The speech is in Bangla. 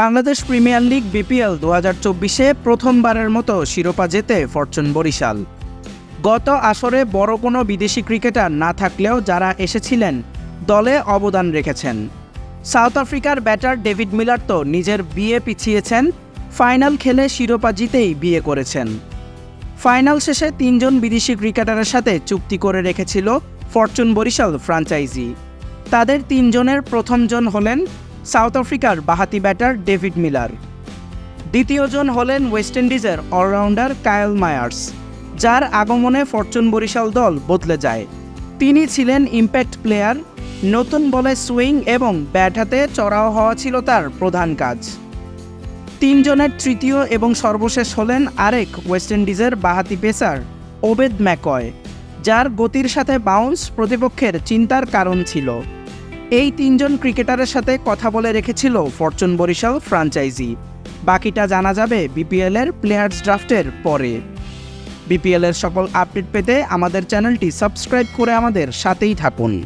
বাংলাদেশ প্রিমিয়ার লিগ বিপিএল দু হাজার চব্বিশে প্রথমবারের মতো শিরোপা জেতে ফরচুন বরিশাল। গত আসরে বড় কোনো বিদেশি ক্রিকেটার না থাকলেও যারা এসেছিলেন, দলে অবদান রেখেছেন। সাউথ আফ্রিকার ব্যাটার ডেভিড মিলার তো নিজের বিয়ে পিছিয়েছেন, ফাইনাল খেলে শিরোপা জিতেই বিয়ে করেছেন। ফাইনাল শেষে তিনজন বিদেশি ক্রিকেটারের সাথে চুক্তি করে রেখেছিল ফরচুন বরিশাল ফ্রাঞ্চাইজি। তাদের তিনজনের প্রথমজন হলেন সাউথ আফ্রিকার বাহাতি ব্যাটার ডেভিড মিলার। দ্বিতীয়জন হলেন ওয়েস্ট ইন্ডিজের অলরাউন্ডার কায়েল মায়ার্স, যার আগমনে ফরচুন বরিশাল দল বদলে যায়। তিনি ছিলেন ইম্প্যাক্ট প্লেয়ার, নতুন বলে সুইং এবং ব্যাট হাতে চড়াও হওয়া ছিল তার প্রধান কাজ। তিনজনের তৃতীয় এবং সর্বশেষ হলেন আরেক ওয়েস্ট ইন্ডিজের বাহাতি পেসার, ওবেদ ম্যাকয়, যার গতির সাথে বাউন্স প্রতিপক্ষের চিন্তার কারণ ছিল। এই তিনজন ক্রিকেটারের সাথে কথা বলে রেখেছিল ফরচুন বরিশাল ফ্রাঞ্চাইজি। বাকিটা জানা যাবে বিপিএলের প্লেয়ার্স ড্রাফটের পরে। বিপিএলের সকল আপডেট পেতে আমাদের চ্যানেলটি সাবস্ক্রাইব করে আমাদের সাথেই থাকুন।